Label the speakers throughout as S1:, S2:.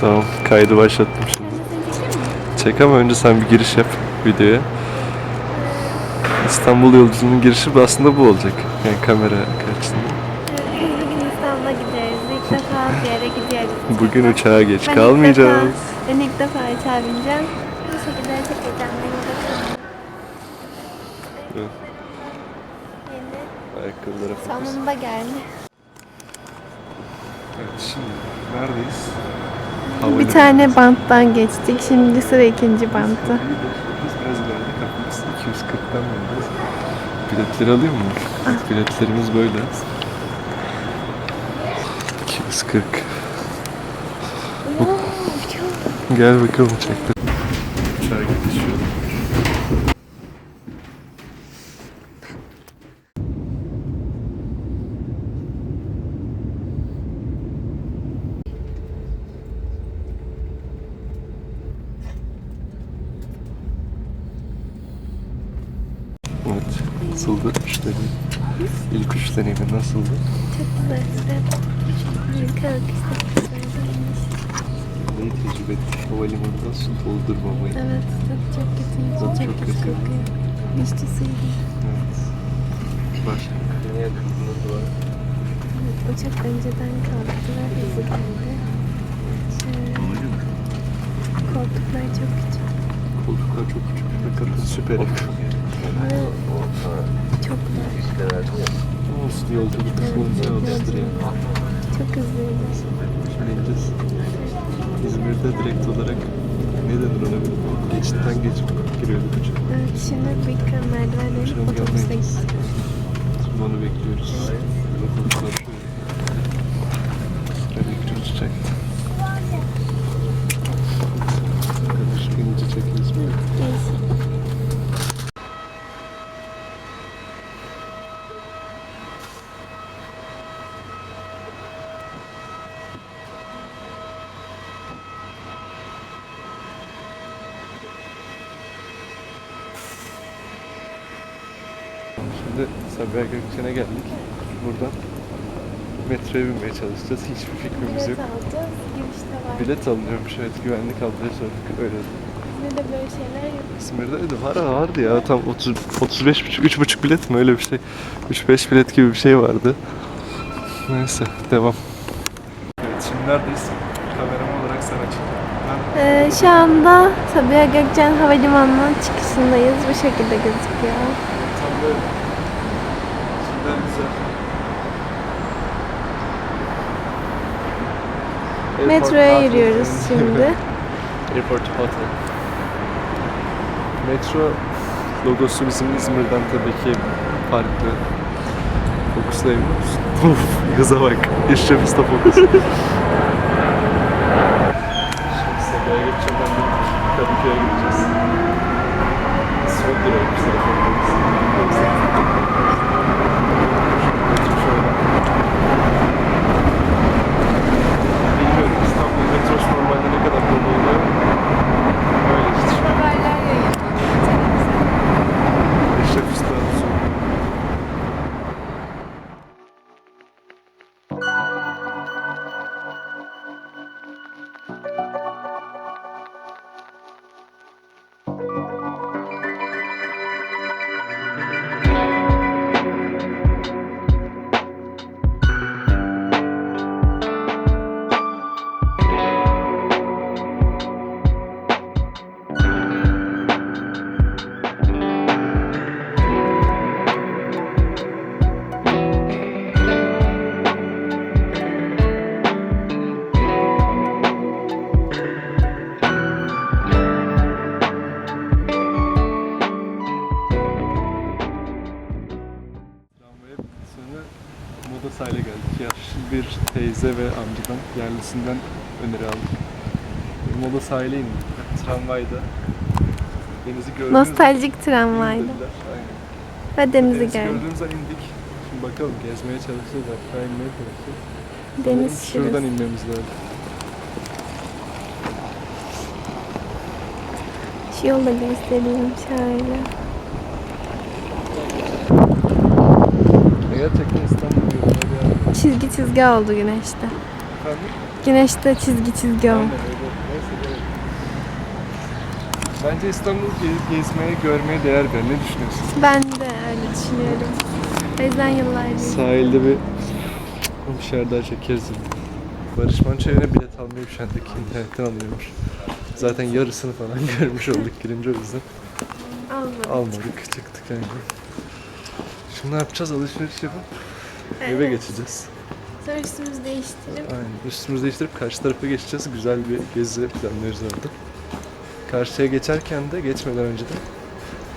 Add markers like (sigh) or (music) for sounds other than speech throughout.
S1: Tamam kaydı başlattım şimdi. Çek ama önce sen bir giriş yap videoya. İstanbul yolculuğunun girişi aslında bu olacak. Yani kamera karşısında.
S2: Bugün İstanbul'a gideriz. İlk defa bir yere gidiyoruz.
S1: Bugün uçağa geç
S2: Ben ilk
S1: kalmayacağız.
S2: defa- Ben ilk defa uçağa bineceğim. Bu şekilde çok heyecanlıyım. Bakalım.
S1: Evet.
S2: Yeni
S1: Ayakkabılara fokus.
S2: sonunda geldi.
S1: Evet şimdi neredeyiz?
S2: Bir tane banttan geçtik. Şimdi sıra ikinci bantta.
S1: Biraz ileride kapımız 240'tan mıydı? Biletleri alayım mı?
S2: Ah.
S1: Biletlerimiz böyle. 240. Gel bakalım uçakta.
S2: Suydu.
S1: Evet. Başka neye kızdınız var?
S2: Evet, uçak önceden kalktı ve hızlı geldi. Şöyle, koltuklar çok küçük.
S1: Koltuklar çok küçük kapı süper.
S2: Ve çok dar.
S1: Olsun yolculuk.
S2: Çok hızlıydı.
S1: Şimdi ineceğiz. İzmir'de direkt olarak ne denir ona geçitten geçip giriyorduk uçağa.
S2: Evet, şimdi bir merdivenle
S1: Uçağın
S2: otobüse
S1: yanına
S2: gittik.
S1: Onu bekliyoruz. Otobüsler şöyle. Nereye gidiyoruz uçakta? Arkadaş binince çekeriz mi?
S2: Neyse.
S1: Şimdi Sabiha Gökçen'e geldik. Buradan metroya binmeye çalışacağız. Hiçbir fikrimiz
S2: Bilet
S1: yok.
S2: alacağız. Girişte var.
S1: Bilet alınıyormuş evet güvenlik ablaya sorduk öyle.
S2: İzmir'de böyle şeyler yok.
S1: İzmir'de de var vardı ya tam 30 35 buçuk 3 buçuk bilet mi öyle bir şey. 3 5 bilet gibi bir şey vardı. Neyse devam. Evet şimdi neredeyiz? Kameraman olarak sen açık.
S2: Ee, şu anda Sabiha Gökçen Havalimanı'nın çıkışındayız. Bu şekilde gözüküyor.
S1: Tam böyle. Şimdiden güzel.
S2: Metroya yürüyoruz şimdi. (laughs)
S1: Airport Hotel. Metro logosu bizim İzmir'den tabii ki farklı. Fokuslayabiliyor musun? Uf, (laughs) hıza bak. Usta fokus. Ve amcadan, yerlisinden öneri aldık. Moda sahile indik. Tramvayda. Denizi gördüğümüz
S2: Nostaljik tramvaydı.
S1: Aynen.
S2: Ve denizi
S1: Denizi
S2: gördük.
S1: gördüğümüz an indik. Şimdi bakalım gezmeye çalışacağız. Aşağı inmeye çalışacağız.
S2: Deniz
S1: Sanırım Şuradan
S2: şurası.
S1: inmemiz lazım.
S2: Şu yolda göstereyim şöyle.
S1: E, Gerçekten İstanbul yolları yani.
S2: Çizgi çizgi oldu güneşte.
S1: Efendim?
S2: Güneşte çizgi çizgi olmuş.
S1: Bence İstanbul ge- gezmeye, görmeye değer bir yer. Ne düşünüyorsun?
S2: Ben de öyle düşünüyorum. O yüzden yıllardır.
S1: Sahilde bir bir şeyler daha çekeriz. Barış Manço yerine bilet almayı üşendik. İnternetten alıyormuş. Zaten yarısını falan (laughs) görmüş olduk girince o yüzden.
S2: Almadım.
S1: Almadık, çıktık yani. Şimdi ne yapacağız? Alışveriş yapıp eve geçeceğiz.
S2: Sonra üstümüzü değiştirip
S1: Aynen. Üstümüzü değiştirip karşı tarafa geçeceğiz. Güzel bir gezi planlıyoruz orada. Karşıya geçerken de geçmeden önce de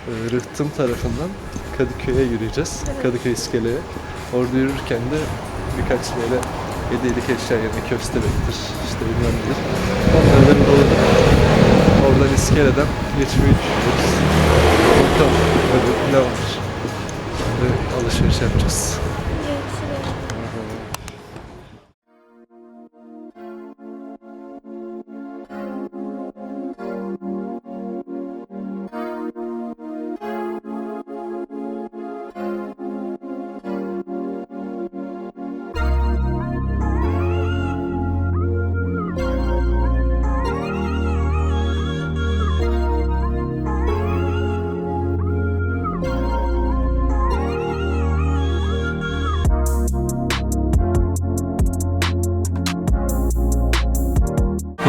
S1: e, Rıhtım tarafından Kadıköy'e yürüyeceğiz.
S2: Evet.
S1: Kadıköy iskeleye. Orada yürürken de birkaç böyle hediyelik eşya yani köstebektir, işte bilmem nedir. Onları da alıp oradan iskeleden geçmeyi düşünüyoruz. Bakalım böyle ne var. Ve alışveriş yapacağız.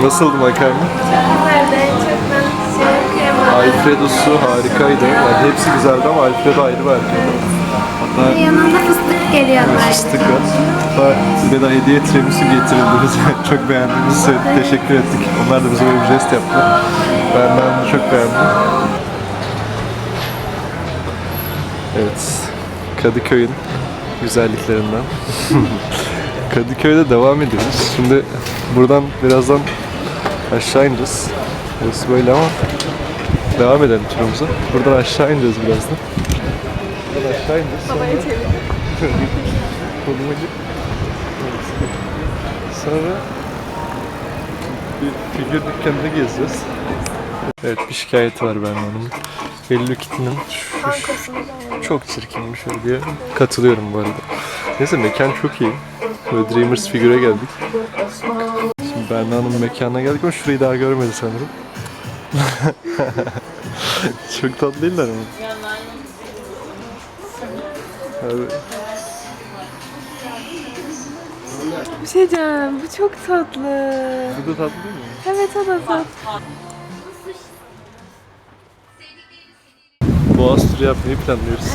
S1: Nasıldı makarna?
S2: Güzeldi. En çok ben şey kremalı.
S1: Alfredo'su harikaydı. Yani hepsi güzeldi ama Alfredo ayrı bir. Hatta
S2: Yanında fıstık geliyorlar.
S1: fıstık var. Hatta bir de hediye tiramisu getirildi (laughs) çok beğendiğimizi söyledik. Teşekkür ettik. Onlar da bize böyle bir jest yaptı. Ben ben çok beğendim. Evet. Kadıköy'ün güzelliklerinden. (laughs) Kadıköy'de devam ediyoruz. Şimdi buradan birazdan aşağı ineceğiz. Burası böyle ama devam edelim turumuza. Buradan aşağı ineceğiz birazdan. Buradan aşağı ineceğiz. Sonra... Evet. (laughs) Sonra bir figür dükkanında gezeceğiz. Evet bir şikayeti var benim onun. Hello Kitty'nin çok çirkinmiş öyle diye katılıyorum bu arada. Neyse mekan çok iyi. Böyle Dreamers figüre geldik. Berna'nın mekanına geldik ama şurayı daha görmedi sanırım. (laughs) çok tatlı değiller mi? Abi,
S2: Bir şey diyeceğim. Bu çok tatlı.
S1: bu da tatlı değil mi?
S2: Evet o da tatlı.
S1: Boğaz turu yapmayı planlıyoruz.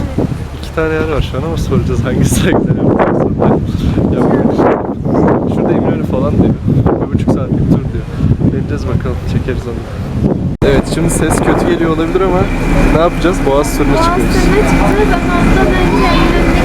S1: İki tane yer var şu an ama soracağız hangisi renkler yapacağız. Şurada İminönü falan diyor. Saatlik tur diyor. Deneyeceğiz bakalım çekeriz onu. Evet şimdi ses kötü geliyor olabilir ama ne yapacağız? Boğaz turuna
S2: Boğaz
S1: çıkıyoruz.
S2: turuna çıkacağız ama ondan önce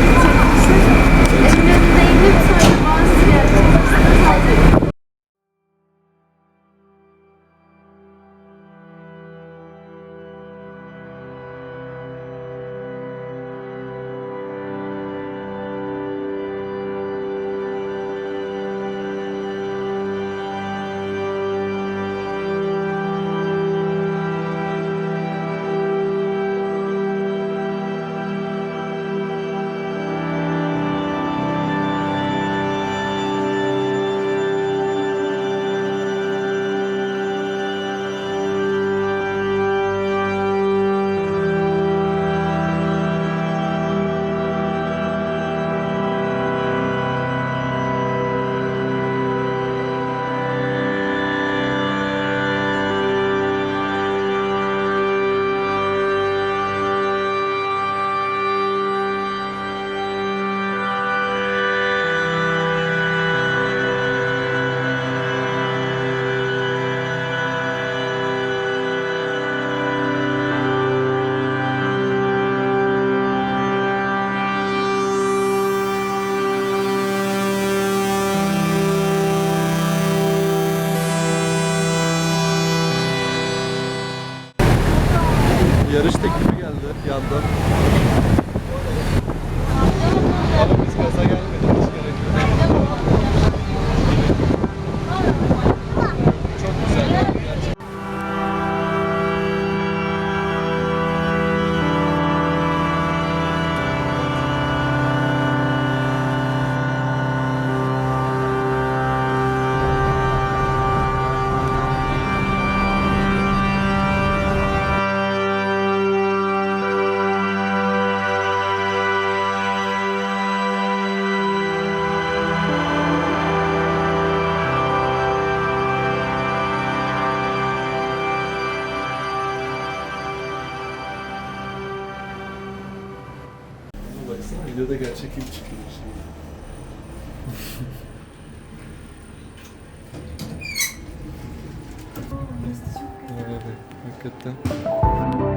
S1: Evet, hakikaten. Terliklere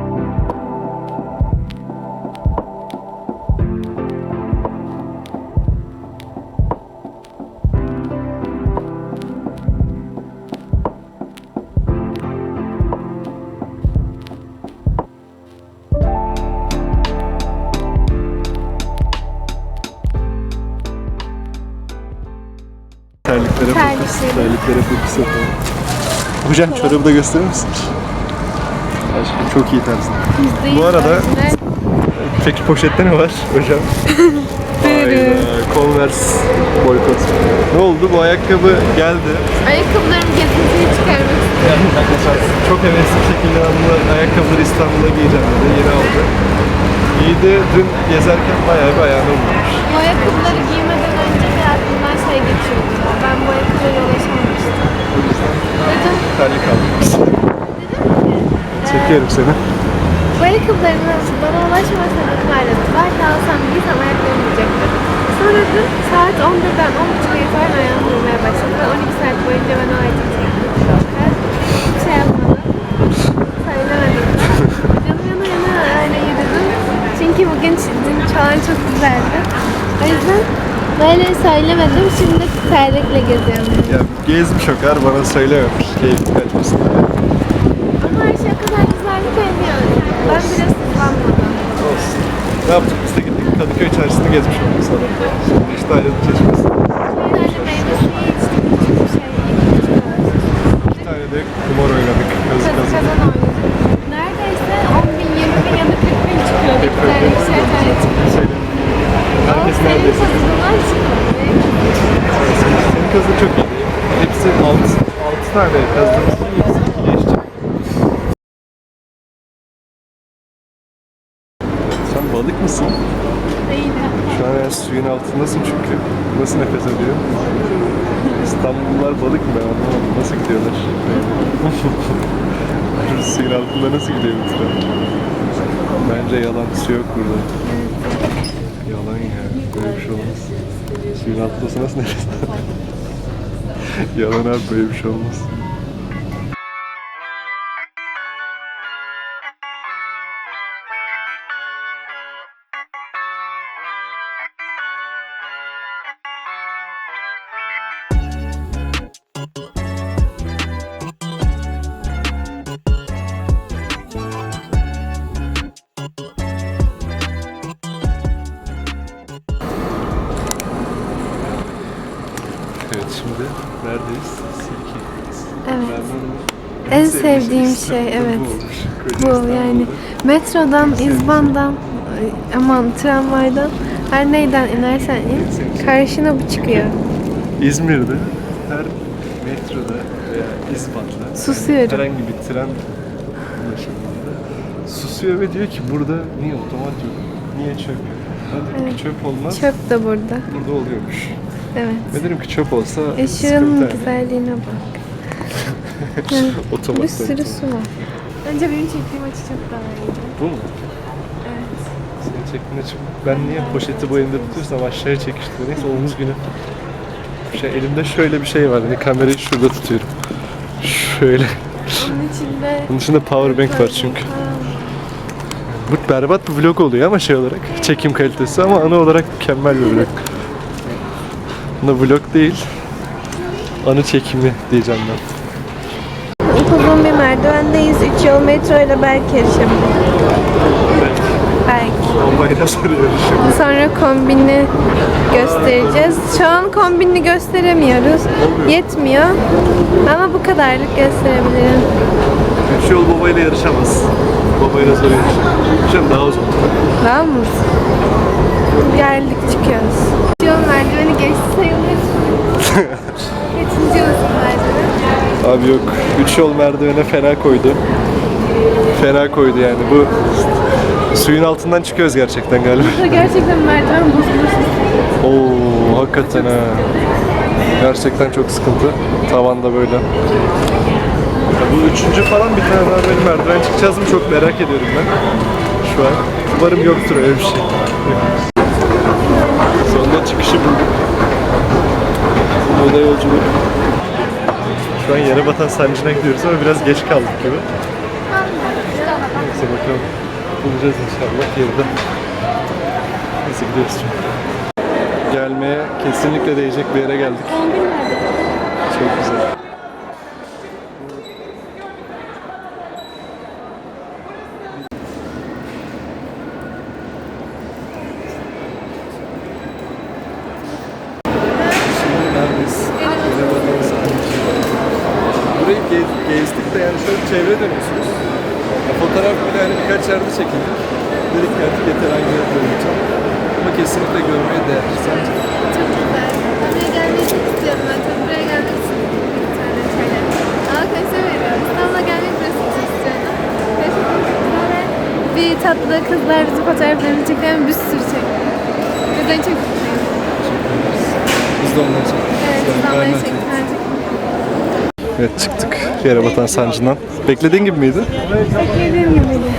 S1: Hocam çorabı da gösterir misin? Aşkım çok iyi tarzın. Bu arada-. Peki poşette ne var hocam? (laughs) Hayda, Converse boykot. Ne oldu? Bu ayakkabı geldi.
S2: Ayakkabılarımı gezintiye çıkarmak istiyorum.
S1: Çok hevesli bir şekilde ben bu ayakkabıları İstanbul'a giyeceğim dedi. Yeni aldı. İyiydi. Dün gezerken bayağı bir ayağına vurmuş.
S2: Bu ayakkabıları giymeden önce bir aklımdan şey geçiyordu. Ben bu ayakkabılara ulaşamamıştım. Dedim,
S1: terlik aldım. Çekiyorum seni.
S2: bu ayakkabıların bana ulaşmasaydın vardı. Belki alsam giysem ayakkabım olacaktı. Sonra dün saat 11'den 10.30'a itibaren ayağım vurmaya başladı. Ve 12 saat boyunca ben o çektim. Hiç şey yapmadım. Söylemedim. Canım yana yana öyle yürüdüm. Çünkü bugün dün çağan çok güzeldi. O yüzden böyle söylemedim. Şimdi terlikle geziyorum.
S1: Ya gezmiş o kadar bana söylememiş. Keyifli kaçmasın diye.
S2: Ama her şey o kadar güzeldi beğeniyorum. Ben biraz hızlanmadım.
S1: Olsun. Ne yaptık? Biz de gittik Kadıköy çarşısını gezmiş olduk sana. Şimdi işte ayrılık çeşmesi.
S2: Şöyle meyve suyu içtik. Küçük bir şey.
S1: İki tane de kumar oynadık. Yazık
S2: Kazı
S1: yazık.
S2: kazan oynadık. Neredeyse 10 bin, 20 bin ya da 40 bin çıkıyor. Bir tane ikişer tane çıkıyor.
S1: Şeyde.
S2: Ama
S1: Herkes
S2: senin
S1: neredeyse.
S2: kazıdan çıkmadı.
S1: Kazın çok iyi. Hepsi 6, 6 tane kazımız. Hepsi iki geçti. Sen balık mısın?
S2: Değil.
S1: Şu an yani suyun altındasın çünkü. Nasıl nefes alıyor? İstanbullular balık mı ben anlamadım. Nasıl gidiyorlar? suyun altında nasıl gidiyor bu tren? Bence yalan su yok burada. Yalan ya. Böyle bir şey olmaz. Suyun altındasın nasıl nefes alıyor? (laughs) Yalan abi böyle bir şey olmaz. Evet şimdi neredeyiz? Silke'deyiz.
S2: Evet. En
S1: bunu-
S2: sevdiğim şey, evet. Bu
S1: İstanbul'da.
S2: yani metrodan, izbandan, ay, aman tramvaydan her neyden inersen in karşına bu çıkıyor.
S1: İzmir'de her metroda veya İzbat'ta
S2: Susuyorum.
S1: herhangi bir tren ulaşımında susuyor ve diyor ki burada niye otomat yok? Niye çöp yok? Dedim ki çöp olmaz.
S2: Çöp de burada.
S1: Burada oluyormuş.
S2: Evet.
S1: Ve dedim ki çöp olsa
S2: Işığın güzelliğine bak. (laughs)
S1: Otomat.
S2: Bir sürü su var. Önce benim çektiğim açı çok daha iyiydi.
S1: Bu mu?
S2: Evet.
S1: Seni çektiğinde çık. Ben niye poşeti bu elimde tutuyorsam aşağıya çekiştim. Neyse omuz günü. Şey, elimde şöyle bir şey var. Hani kamerayı şurada tutuyorum. Şöyle.
S2: Onun içinde...
S1: Bunun içinde power bank var çünkü. Bu berbat bir vlog oluyor ama şey olarak çekim kalitesi ama ana olarak mükemmel bir vlog. Buna vlog değil, anı çekimi diyeceğim ben.
S2: Upuzun bir merdivendeyiz. 3 yol metro ile belki erişebiliriz. Belki.
S1: Bombayla soruyoruz şimdi.
S2: Sonra kombini göstereceğiz. Şu an kombini gösteremiyoruz. Yetmiyor. Ama bu kadarlık gösterebilirim.
S1: Üç yol babayla yarışamaz. Babayla zor yarışır. Hocam daha uzun.
S2: Mı? Geldik çıkıyoruz.
S1: Abi yok, üç yol merdivene fena koydu. Fena koydu yani bu suyun altından çıkıyoruz gerçekten galiba.
S2: Burada gerçekten merdiven bozulmuş.
S1: Oo hakikaten ha. Gerçekten çok sıkıntı. Tavanda böyle. Ya bu üçüncü falan bir tane daha böyle merdiven çıkacağız mı çok merak ediyorum ben. Şu an. Umarım yoktur öyle bir şey. çıkışı bulduk. Moda yolculuk. Şu an yere batan sancına gidiyoruz ama biraz geç kaldık gibi. Neyse bakalım. Bulacağız inşallah yerde. Neyse gidiyoruz şimdi. Gelmeye kesinlikle değecek bir yere geldik. Çok güzel. Şimdi neredeyiz? Yerebatan Sarnıcı. Burayı gez, gezdik de yani şöyle bir çevre dönüyorsunuz. Ya fotoğraf bile hani birkaç yerde çekildi. Dedik ki artık yeter hangi yerde döneceğim. Ama kesinlikle görmeye değer. Sence?
S2: Çok güzel. Buraya gelmeyi çok istiyorum ben. Tabii buraya gelmek için bir tane şeyler. Ama kaça veriyorum. İstanbul'a gelmek burası için istiyorum. Ve böyle bir tatlı kızlar bizim fotoğraflarımızı çekiyor bir sürü çekti. O yüzden çok mutluyum.
S1: Biz de onları çektik.
S2: Evet,
S1: ben de
S2: çektik. Ben çektim.
S1: Evet çıktık Yerebatan Sancı'ndan. Beklediğin gibi miydi?
S2: Beklediğim gibiydi.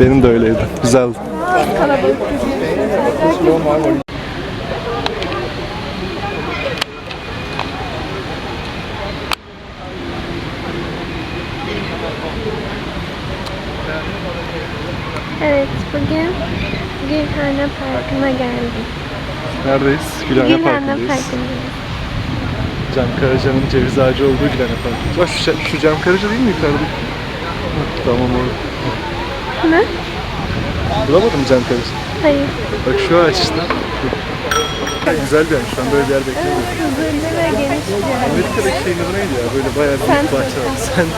S1: Benim de öyleydi. Güzeldi.
S2: Kalabalık Evet, bugün Gülhane Parkı'na geldik.
S1: Neredeyiz? Gülhane Parkı'ndayız.
S2: Parkı'ndayız.
S1: Cam Karaca'nın ceviz ağacı olduğu Gülhane Parkı. Bak şu, şu Cam Karaca değil mi yukarıda? Tamam orada.
S2: Ne?
S1: Bulamadım Cam Karaca.
S2: Hayır.
S1: Bak şu ağaç işte. Güzel bir yer. Şu an böyle bir yer bekliyorum.
S2: Huzurlu ve geniş bir yer.
S1: Amerika'daki şeyin adı neydi ya? Böyle bayağı büyük bahçe var. Park.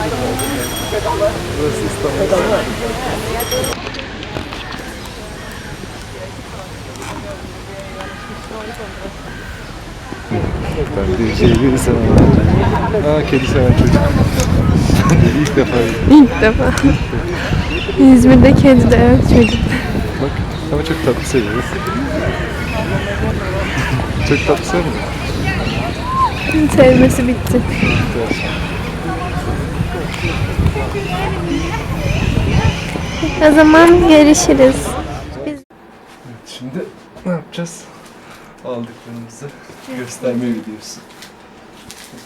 S1: Burası İstanbul. Ben de ceviz ağacı. Aa kedi seven çocuk. İlk defa.
S2: İlk defa. İzmir'de kedi de yok çocuk.
S1: Bak ama çok tatlı seviyoruz. çok tatlı sevmiyor?
S2: Sevmesi bitti. O zaman görüşürüz. Biz
S1: Evet, şimdi ne yapacağız? Aldıklarımızı gösterme videosu.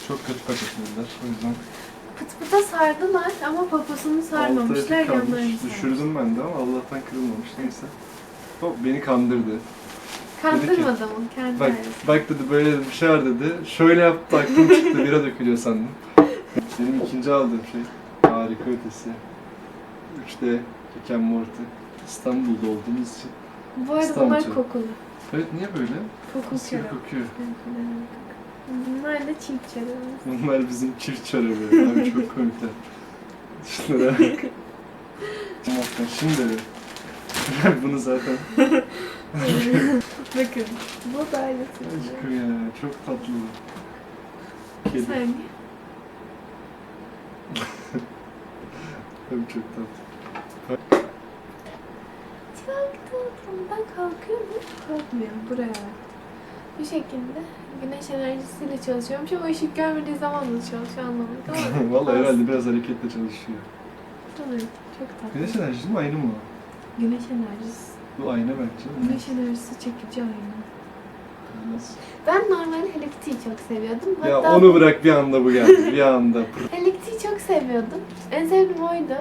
S1: Çok kötü paketler o yüzden.
S2: pıt pıta sardılar ama poposunu sarmamışlar
S1: Altı kalmış.
S2: yanlarını.
S1: Düşürdüm ben de ama Allah'tan kırılmamış neyse. O beni kandırdı.
S2: Kandırmadı mı? Kendi
S1: Bak,
S2: ailesi.
S1: bak dedi böyle bir şey var dedi. Şöyle yaptı aklım çıktı bira dökülüyor sandım. Benim ikinci aldığım şey harika ötesi. 3D Rick and Morty. İstanbul'da olduğumuz için.
S2: Bu arada bunlar kokulu.
S1: Evet niye böyle? Gibi
S2: çorap.
S1: kokuyor.
S2: Bunlar da çift çorap.
S1: Bunlar bizim çift çorabı. Abi çok komikler. Şunlara bak. Şimdi (laughs) bunu zaten
S2: Bakın. Bu da aynısı.
S1: aşkım ya çok tatlı. Kedi.
S2: saniye. (laughs)
S1: Tabii çok tatlı.
S2: Çok tatlı. Ben kalkıyorum. Kalkmıyorum. Buraya bak. Bu şekilde güneş enerjisiyle çalışıyormuş ama ışık görmediği zaman da çalışıyor anlamadım. Ama (laughs)
S1: Vallahi herhalde biraz hareketle çalışıyor.
S2: Sanırım. Çok tatlı.
S1: Güneş enerjisi mi aynı mı?
S2: Güneş enerjisi.
S1: Bu ayna bence.
S2: Güneş enerjisi çekici.
S1: Nasıl?
S2: Ben normalde Hello Kitty'yi çok seviyordum.
S1: Ya
S2: Hatta
S1: onu bırak bir anda bu geldi. Bir anda. (laughs)
S2: Kitty'yi çok seviyordum. En sevdiğim oydu.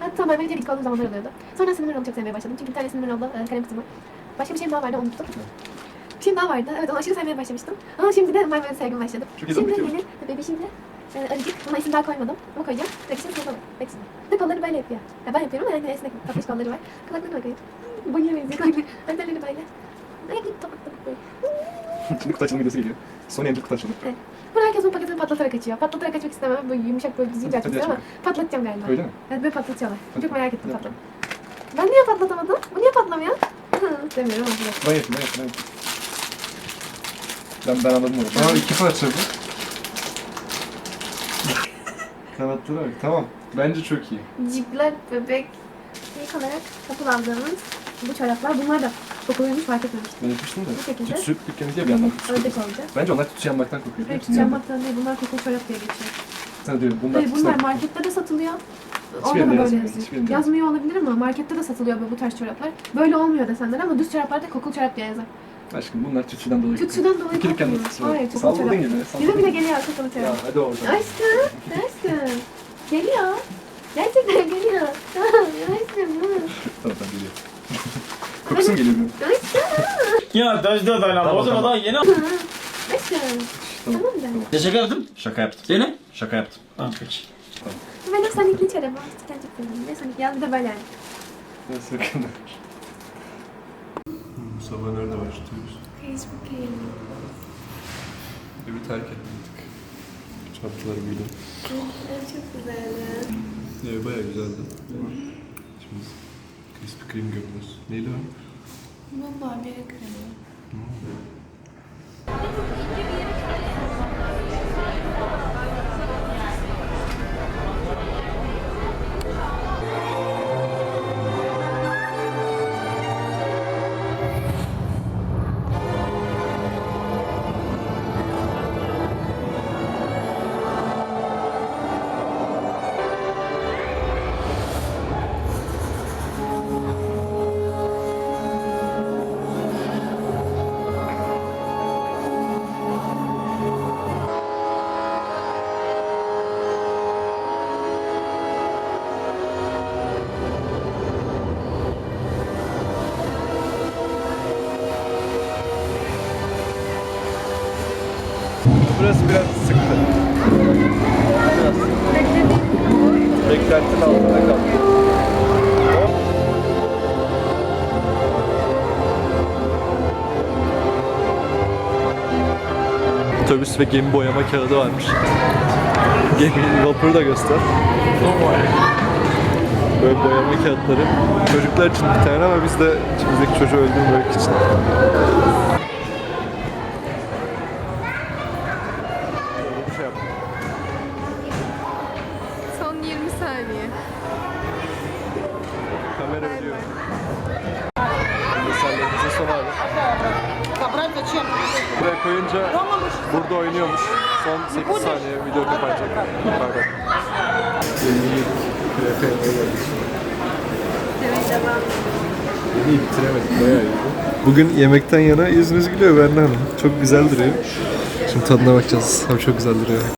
S2: Ben bir olduğum zamanlar oluyordu. Sonra Cinnamon çok sevmeye başladım. Çünkü bir tane Cinnamon Roll'da e, kalem kutumu. Başka bir şeyim daha vardı unuttum. Bir şeyim daha vardı. Evet onu aşırı sevmeye başlamıştım. Ama şimdi de Way sevgim başladı.
S1: Çok iyi
S2: Şimdi
S1: tabii ki.
S2: yeni bebişimle e, arıcık. Buna isim daha koymadım. Ama koyacağım. Bebişim sınıfı. Bebişim. Ve kolları böyle yapıyor. Ya ben yapıyorum ama yani esnek tatlış kolları var. Kulaklarına bakayım. Boyuna benziyor kulakları. Antenleri böyle. Ay bir tabak tabak böyle. (laughs)
S1: Şimdi kutu açılımı videosu geliyor. Sony Angel kutu açılımı.
S2: Bunu herkes bu paketini patlatarak açıyor. Patlatarak açmak istemem. Böyle yumuşak böyle düzgünce açmak istiyorum ama patlatacağım galiba.
S1: Öyle mi?
S2: Evet böyle patlatıyorlar.
S1: Hadi.
S2: Çok merak ettim
S1: Yap.
S2: patlat. Ben niye patlatamadım? Bu niye patlamıyor? Demiyorum ama. evet.
S1: Ben yapayım, ben yapayım, ben. Ben, anladım onu. Aa iki parça bu. (laughs) Kanatları bak. Tamam. Bence çok iyi.
S2: Cipler, bebek, ilk olarak satın aldığımız bu çoraplar. Bunlar da kokuluymuş fark etmemiştim.
S1: Ben yapmıştım da.
S2: Bu şekilde.
S1: Tütsü dükkanı diye bir yandan.
S2: Ördek olacak.
S1: Bence onlar tütsü yanmaktan kokuyor.
S2: Hayır çammaktan değil bunlar kokulu çorap diye geçiyor.
S1: Sana diyorum bunlar
S2: Hayır
S1: tütsü
S2: bunlar markette de satılıyor. Orada da böyle yazıyor. Yazmıyor olabilir ama markette de satılıyor bu, tarz çoraplar. Böyle olmuyor desenler ama düz çoraplarda kokulu çorap diye yazar.
S1: Aşkım bunlar tütsüden dolayı.
S2: Tütsüden dolayı kokmuyor.
S1: yanıltısı var.
S2: Hayır, çok
S1: Salladın
S2: kötü.
S1: yine, salladın.
S2: bile geliyor çok kötü.
S1: Ya hadi oradan.
S2: Aşkım, aşkım. Geliyor. Gerçekten geliyor. (laughs) aşkım.
S1: Tamam tamam geliyor. (laughs) Kokusun geliyor.
S3: Ya Dajda dayanamam. O zaman daha yeni.
S1: Tamam.
S2: Tamam da.
S3: Ya şaka yaptım. Şaka yaptım. Yine? Şaka yaptım. Tamam peki.
S2: Ben de Sonic hiç araba. Gerçekten. Ne Sonic ya bir de böyle.
S1: Nasıl yakında? Bu sabah nerede başlıyoruz?
S2: Facebook
S1: Evi terk etmedik. Çantaları giydim.
S2: Çok güzel.
S1: Ev baya güzeldi. Şimdi Krispy Kreme görüyoruz. Neyli o?
S2: Valla bir kremi.
S1: Burası ve gemi boyama kağıdı varmış. Gemi vapuru da göster. Böyle boyama kağıtları. Çocuklar için bir tane ama biz de içimizdeki çocuğu öldürmemek için. Böyle bir şey yaptık.
S2: Son 20 saniye.
S1: Kamera ölüyor. Meselerimizin son hali. Buraya koyunca burada oynuyormuş. Son 8 saniye video kapanacak. Bay bay. Yemeği bitiremedik. Bayağı iyiydi. Bugün yemekten yana yüzünüz gülüyor Berna Hanım. Çok güzel duruyor. Şimdi tadına bakacağız. Abi çok güzel duruyor.